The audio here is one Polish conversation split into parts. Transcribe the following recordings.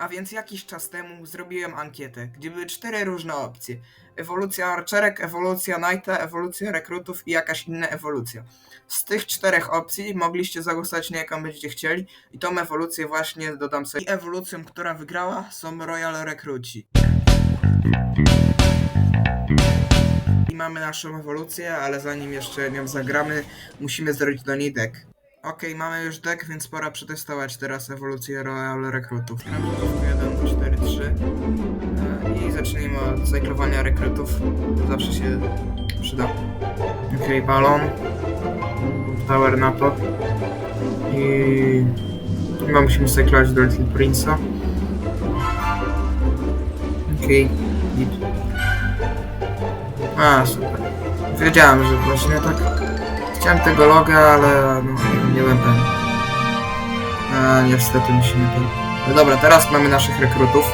A więc jakiś czas temu zrobiłem ankietę, gdzie były cztery różne opcje. Ewolucja archerek, ewolucja knighta, ewolucja rekrutów i jakaś inna ewolucja. Z tych czterech opcji mogliście zagłosować na jaką będziecie chcieli i tą ewolucję właśnie dodam sobie. I ewolucją, która wygrała są Royal Rekruci. I mamy naszą ewolucję, ale zanim jeszcze nią zagramy, musimy zrobić do niej deck. Okej, mamy już deck, więc pora przetestować teraz ewolucję Royal Rekrutów. Na początku 1, 4, 3 E, i zacznijmy od cyklowania rekrutów. To zawsze się przyda. Okej, balon. Tower na to. I chyba musimy cyklować do Little Prince'a. Okej, git. A, super. Wiedziałem, że właśnie tak. Chciałem tego loga, ale no, nie byłem pewien. A, niestety musimy to... No dobra, teraz mamy naszych rekrutów.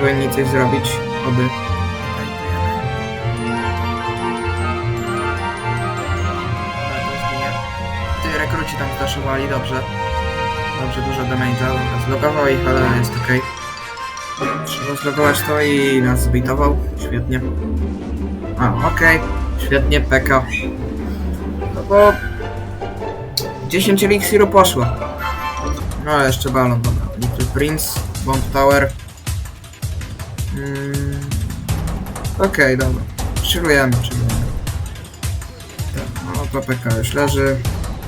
Powinni coś zrobić, oby. Ty rekruci tam zdaszowali, dobrze. Dobrze, dużo damage'a, zlogował ich, ale jest okej. Trzeba zlogować to i nas zbitował, świetnie. A, okej, świetnie, PK. No bo... 10 eliksiru poszło. No, ale jeszcze balon, dobra. Little Prince, Bomb Tower. Mm. Okej, dobra. Chillujemy, chillujemy. Tak, no to PK już leży.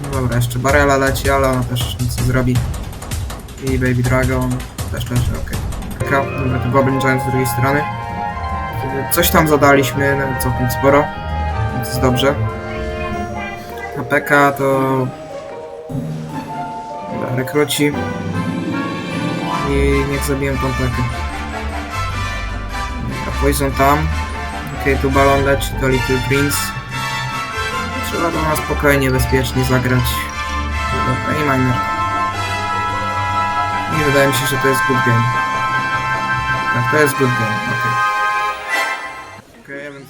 No dobra, jeszcze Barela leci, ale ona też nic nie zrobi. I Baby Dragon też leży, okej. PK, dobra, to Goblin z drugiej strony. Coś tam zadaliśmy, nawet całkiem sporo, więc jest dobrze. A PK to... Dobra, rekruci. I niech zabiję tą PK. Dobra, Poison tam. Okej, tu balon leci do Little Prince. Trzeba to na spokojnie, bezpiecznie zagrać. Dobra, i miner. I wydaje mi się, że to jest good game. Tak, to jest good game, okay,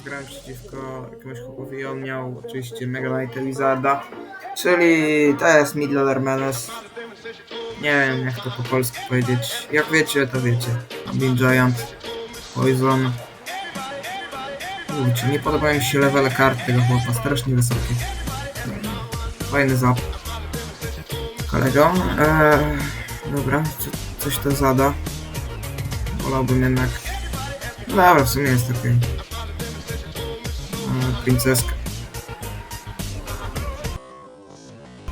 grałem przeciwko jakiemuś chłopowi i on miał oczywiście Mega Knight Wizarda, czyli to jest Midlander Menace. Nie wiem jak to po polsku powiedzieć. Jak wiecie, to wiecie. Bin Giant, Poison. Kurczę, nie podobają mi się levele kart tego chłopa, strasznie wysokie. Fajny zap. Kolego, eee, dobra, co, coś to zada. Wolałbym jednak... No Dobra, w sumie jest okej. E, Princeska.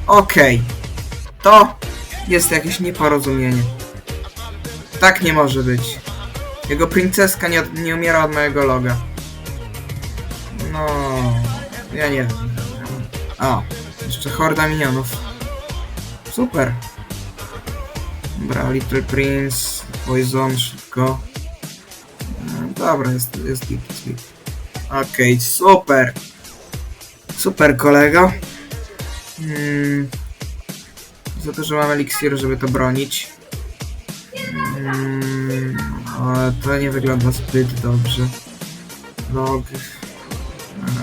Okej. To jest jakieś nieporozumienie. Tak nie może być. Jego princeska nie, nie umiera od mojego loga. No, ja nie wiem. O, jeszcze horda minionów. Super. Dobra, Little Prince, Poison, szybko. E, Dobra, jest, jest git, jest git. Okej, super. Super kolego. Mm. Za to, że mam eliksir, żeby to bronić. Mm. Ale to nie wygląda zbyt dobrze. Log.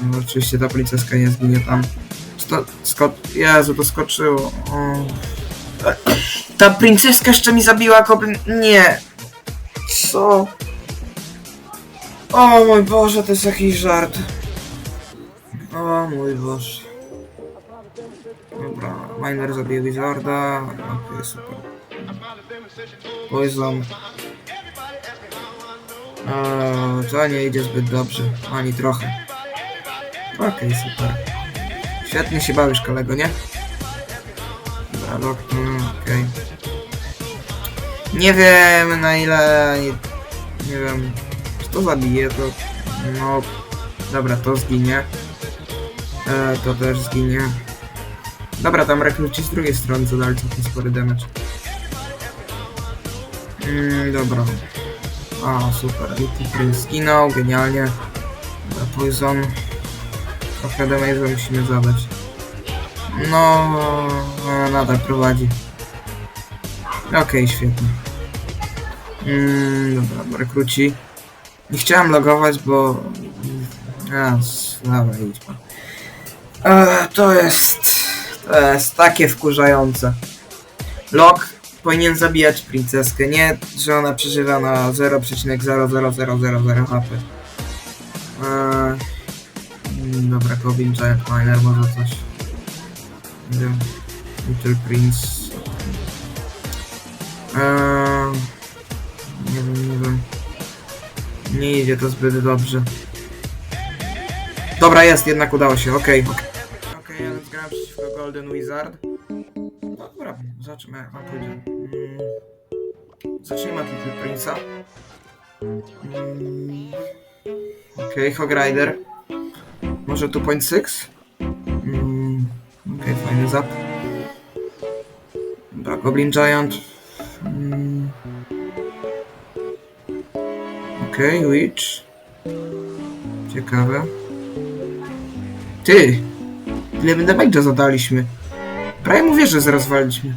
No, oczywiście ta princeska nie zginie tam. Sto, skot... Jezu, to skoczyło. O. Ta princeska jeszcze mi zabiła goblin... Nie. Co? O mój Boże, to jest jakiś żart. O mój Boże. Dobra, Miner zabił Wizarda. Okej, super. Poison. O, to nie idzie zbyt dobrze. Ani trochę. Okej, super. Świetnie się bawisz, kolego, nie? Dobra, mm, okej. Nie wiem na ile... Nie wiem... To zabije, to... No... Dobra, to zginie. E, to też zginie. Dobra, tam rekruci z drugiej strony zadali całkiem spory damage. Mm, dobra. A, super. Little Prince zginął, genialnie. Dobra, Poison. Trochę damage'a musimy zadać. No, no, nadal prowadzi. Okej, świetnie. Mm, dobra, rekruci. Nie chciałem logować, bo... A, s- dobra, idź pan. E, to jest... To jest takie wkurzające. Log powinien zabijać princeskę, nie, że ona przeżywa na 0,00000 HP. Mm, dobra, Goblin Giant Miner, może coś. Little Prince. Eee, Nie idzie to zbyt dobrze. Dobra, jest, jednak udało się, okej. Okej, okay, ja więc grałem przeciwko Golden Wizard. No dobra, zobaczymy jak wam pójdzie. Mm, zacznijmy od Little Prince'a. Mm, Okej, Hog Rider. Może tu point 6? Mm, Okej, fajny zap. Dobra, Goblin Giant. Mm. Okej, Witch. Ciekawe. Ty! Ile my damage'a zadaliśmy? Prawie mówię, że zaraz waliśmy.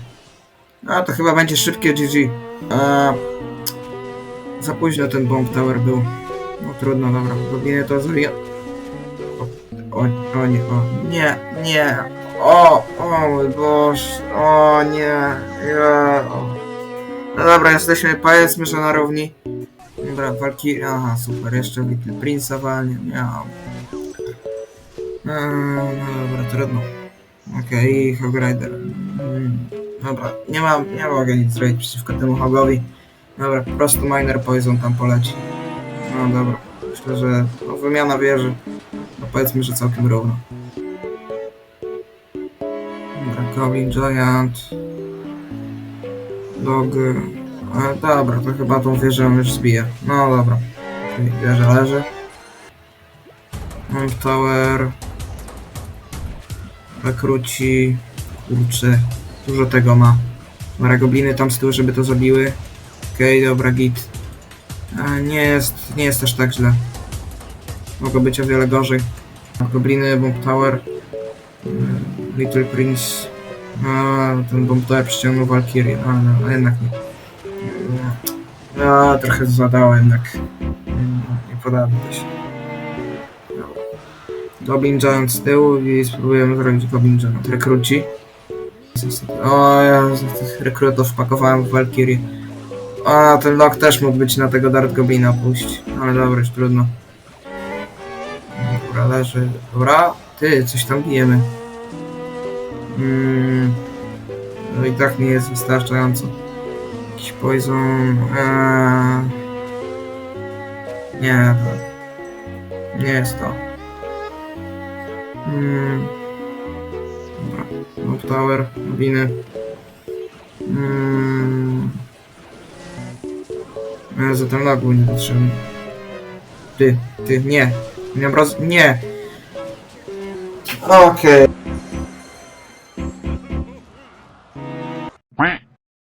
A to chyba będzie szybkie GG. A, za późno ten bomb tower był. No trudno, dobra. Gobliny to zrobię. O, o, o nie, o. Nie, nie. O, o mój Boże. O nie. Ja, o. No dobra, jesteśmy, powiedzmy, że na równi. Dobra, walki. Aha, super. Jeszcze Little Prince walnie. Miał. Eee, no dobra, trudno. Okej, Hog Rider. Mm, dobra, nie mam, nie mogę nic zrobić przeciwko temu Hogowi. Dobra, po prostu Miner Poison tam poleci. No dobra, myślę, że no, wymiana wieży. No powiedzmy, że całkiem równo. Dobra, Goblin Giant. Dog. Dobra, to chyba tą wieżę już zbiję. No dobra. Wieża leży. Mam Tower. Rekruci. Kurczę. Dużo tego ma. Dobra, gobliny tam z tyłu, żeby to zabiły. Okej, dobra, git. Nie jest, nie jest aż tak źle. Mogło być o wiele gorzej. Gobliny, Bomb Tower. Little Prince. A, ten Bomb Tower przyciągnął Valkyrie. A, no, a jednak nie. A, trochę zadało jednak. Nie podoba się. Goblin Giant z tyłu i spróbujemy zrobić Goblin Giant. Rekruci. O, ja tych rekrutów wpakowałem w Valkyrie. A, ten lok też mógł być na tego Dart Goblina pójść. Ale dobra, już trudno. Dobra, leży. Dobra, ty, coś tam bijemy. Mm, no i tak nie jest wystarczająco. Jakiś poison. Eee, nie, nie jest to. Mm, dobra, Mob Tower, winy. Mm, ja za ten lag niepotrzebny. Ty, ty, nie. Nie, roz... nie. Okej.